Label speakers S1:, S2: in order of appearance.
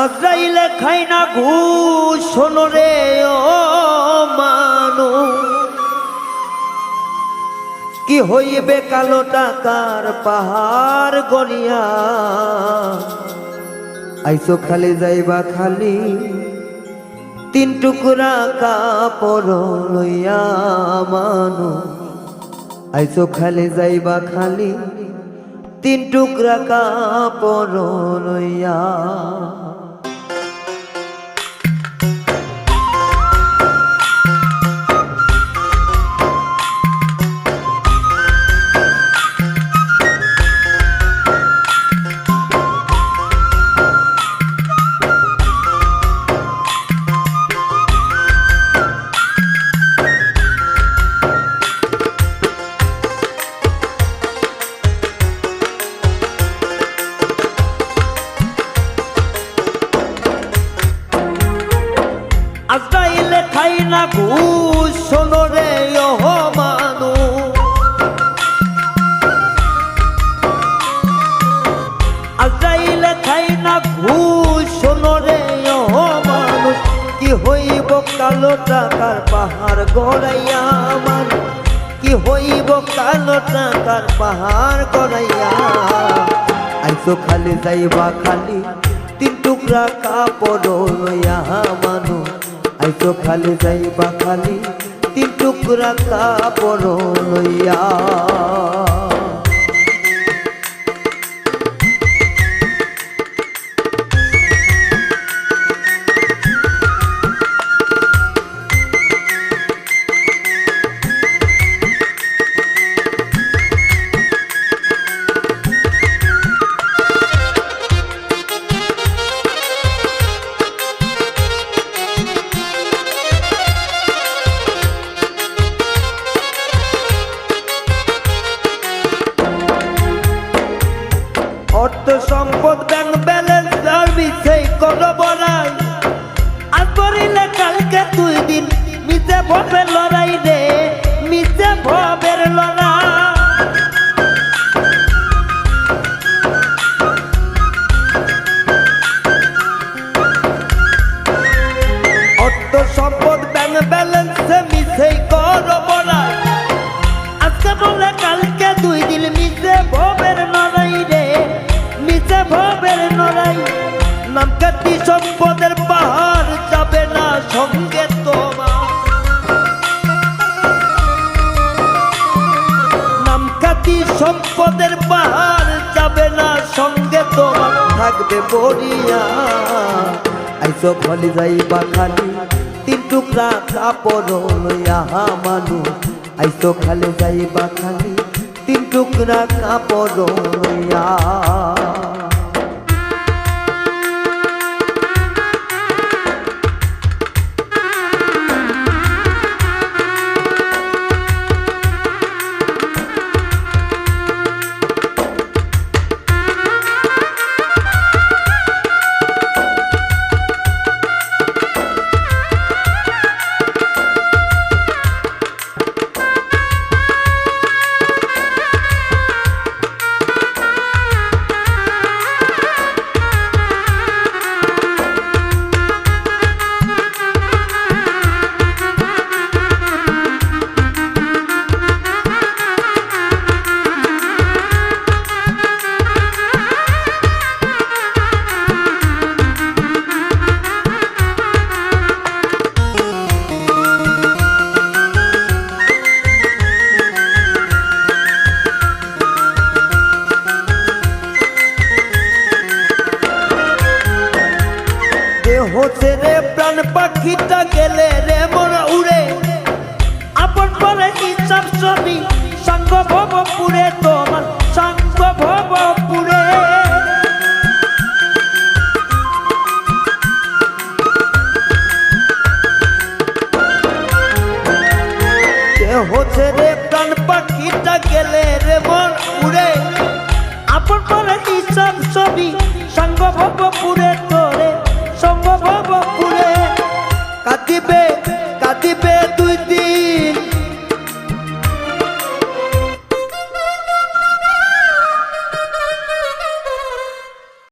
S1: আজরাইলে খাই না ঘুষ শোনো রে ও মানু। কি হইবে কালো টাকার পাহাড় গড়িয়া? আইসো খালি যাইবা খালি, তিন টুকরা কাপড় লইয়া মানু। আইসো খালি যাইবা খালি, তিন টুকরা কাপড় লইয়া খাই না ঘুষ শোনো রে ওহ আজরাইলে খাই না ঘুষ শোনো রে মানুষ কি হইব কালো টাকার পাহাড় গড়াইয়া আমার? কি হইব কালো পাহাড় গড়াইয়া আইসো খালি যাইবা খালি, তিন টুকরা কাপড় লইয়া মানু আইসো খালি যাইবা খালি তিন টুকরা কাপড় লইয়া। অর্থ সম্পদ ব্যাংক ব্যালেন্স সার্ভিসে কোনো বড়াই। আর করিলে কালকে দুই দিন মিশে ভবের লড়াই রে মিশে ভবের লড়াই। সম্পদ ব্যাংক ব্যালেন্সে মিশেই করো বড়াই। আজকে বলে কালকে দুই দিন মিশে ভবের লড়াই ভবের লড়াই নাম কাটি সম্পদের পাহাড়, যাবে না সঙ্গে তোমার। নাম কাটি সম্পদের পাহাড়, যাবে না সঙ্গে তোমার। থাকবে বরিয়া আইসো খালি যাইবা খালি, তিন টুকরা কাপড় লইয়া মানু আইসো খালি যাইবা খালি, তিন টুকরা কাপড় লইয়া। দেহ ছেড়ে প্রাণ পাখিটা গেলে রে, মোরা উড়ে। আপন পরে হিসাব ছবি সাঙ্গ ভব পুরে তোমার ভব পুরে ছেড়ে প্রাণ পাখিটা গেলে রে মন উড়ে।